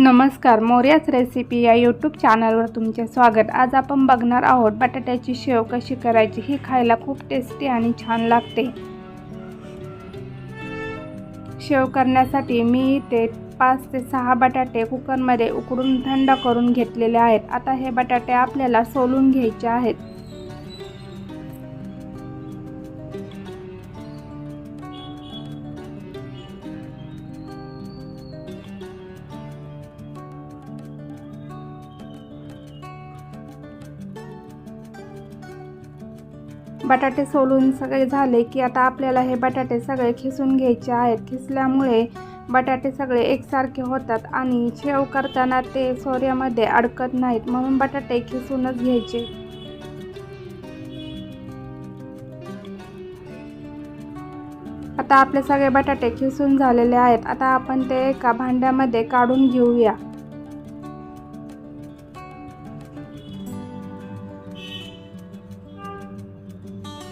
नमस्कार मोर्याच रेसिपी या यूट्यूब चॅनलवर तुमचे स्वागत. आज आपण बघणार आहोत बटाट्याची शेव कशी करायची ही खायला खूप टेस्टी आणि छान लागते. शेव करण्यासाठी मी इथे पाच ते सहा बटाटे कुकरमध्ये उकडून थंड करून घेतलेले आहेत. आता हे बटाटे आपल्याला सोलून घ्यायचे आहेत. बटाटे सोलून सगळे झाले की आता आपल्याला हे बटाटे सगळे खिसून घ्यायचे आहेत. खिसल्यामुळे बटाटे सगळे एकसारखे होतात आणि शेव करताना ते सोऱ्यामध्ये अडकत नाहीत म्हणून बटाटे खिसूनच घ्यायचे. आता आपले सगळे बटाटे खिसून झालेले आहेत. आता आपण ते एका भांड्यामध्ये काढून घेऊया.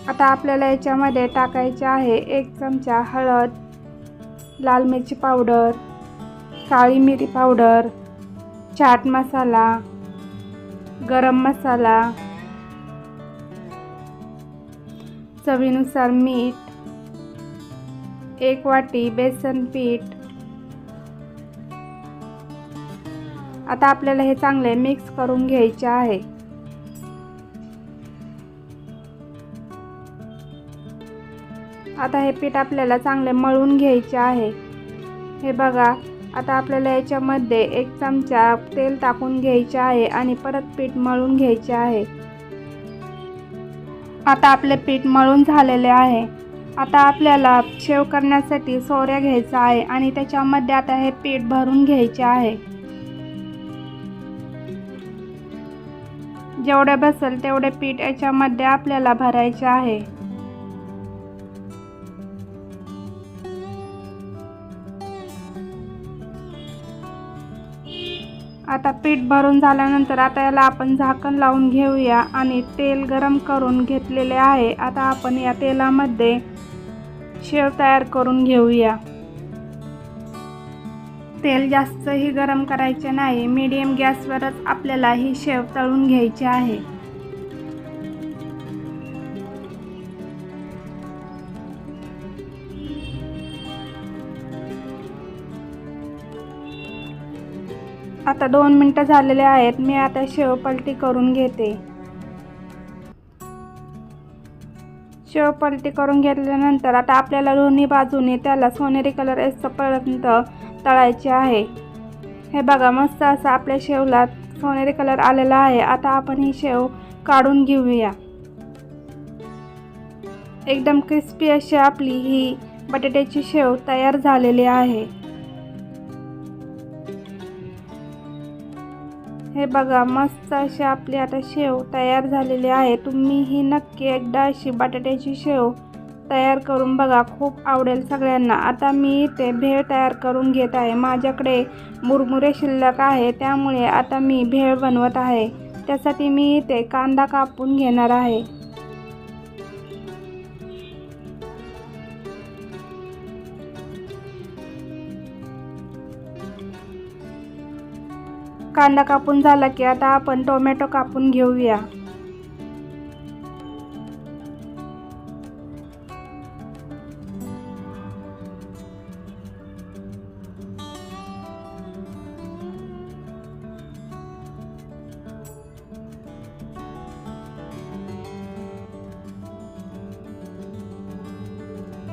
आता आपल्याला याच्यामध्ये टाकायचे आहे एक चमचा हळद लाल मिरची पावडर काळी मिरी पावडर चाट मसाला गरम मसाला चवीनुसार मीठ एक वाटी बेसन पीठ. आता आपल्याला हे चांगले मिक्स करून घ्यायचे आहे. आता हे पीठ आपल्याला चांगले मळून घ्यायचे आहे. हे बघा आता आपल्याला याच्यामध्ये एक चमचा तेल टाकून घ्यायचे आहे आणि परत पीठ मळून घ्यायचे आहे. आता आपले पीठ मळून झालेले आहे. आता आपल्याला शेव करण्यासाठी सोऱ्या घ्यायचा आहे आणि त्याच्यामध्ये आता हे पीठ भरून घ्यायचे आहे. जेवढे बसेल तेवढे पीठ याच्यामध्ये आपल्याला भरायचे आहे. आता पीठ भरून झाल्यानंतर आता याला आपण झाकण लावून घेऊया आणि तेल गरम करून घेतलेले आहे. आता आपण या तेलामध्ये शेव तयार करून घेऊया. तेल जास्तही गरम करायचे नाही. मीडियम गॅसवरच आपल्याला ही शेव तळून घ्यायची आहे. आता दोन मिनटं झालेले आहेत मी आता शेव पलटी करून घेते. शेव पलटी करून घेतल्यानंतर आता आपल्याला दोन्ही बाजूने त्याला सोनेरी कलर येईपर्यंत तळायचे आहे. हे बघा मस्त असं आपल्या शेवला सोनेरी कलर आलेला आहे. आता आपण ही शेव काढून घेऊया. एकदम क्रिस्पी अशी आपली ही बटाट्याची शेव तयार झालेली आहे. हे बघा मस्त असे आपली आता शेव तयार झालेली आहे. तुम्ही ही नक्की एकदा अशी बटाट्याची शेव तयार करून बघा खूप आवडेल सगळ्यांना. आता मी ते भेळ तयार करून घेत आहे. माझ्याकडे मुरमुरे शिल्लक आहे त्यामुळे आता मी भेळ बनवत आहे. त्यासाठी मी ते कांदा कापून घेणार आहे. कांदा कापून झाला की आता आपण टोमॅटो कापून घेऊया.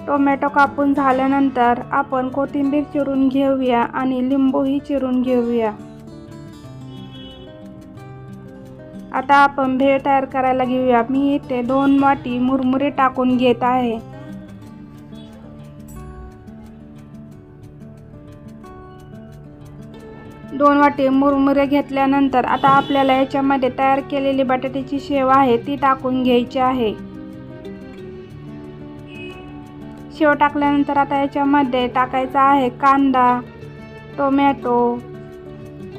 टोमॅटो कापून झाल्यानंतर आपण कोथिंबीर चिरून घेऊया आणि लिंबूही चिरून घेऊया. आता आपण भेळ तयार करायला घेऊया. मी इथे दोन वाटी मुरमुरे टाकून घेत आहे. दोन वाटी मुरमुरे घेतल्यानंतर आता आपल्याला याच्यामध्ये तयार केलेली बटाट्याची शेव आहे ती टाकून घ्यायची आहे. शेव टाकल्यानंतर आता याच्यामध्ये टाकायचा आहे कांदा टोमॅटो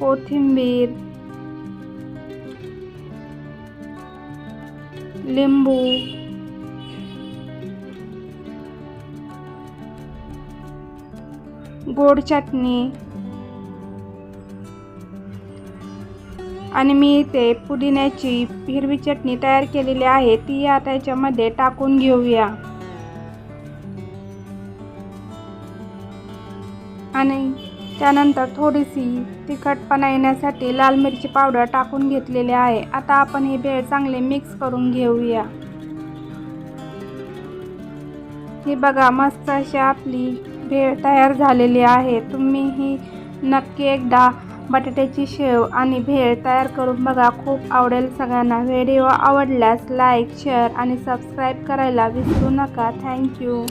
कोथिंबीर लिंबू. गोड चटणी. आणि मी इथे पुदिन्याची हिरवी चटणी तयार केलेली आहे ती आता याच्यामध्ये टाकून घेऊया. आणि त्यानंतर थोडीशी तिखटपणा येण्यासाठी लाल मिरची पावडर टाकून घेतलेली आहे. आता आपण ही भेळ चांगले मिक्स करून घेऊया. ही बघा मस्त अशी आपली भेळ तयार झालेली आहे. तुम्ही ही नक्की एकदा बटाट्याची शेव आणि भेळ तयार करून बघा. खूप आवडेल सगळ्यांना. व्हिडिओ आवडल्यास लाईक शेअर आणि सबस्क्राईब करायला विसरू नका. थँक्यू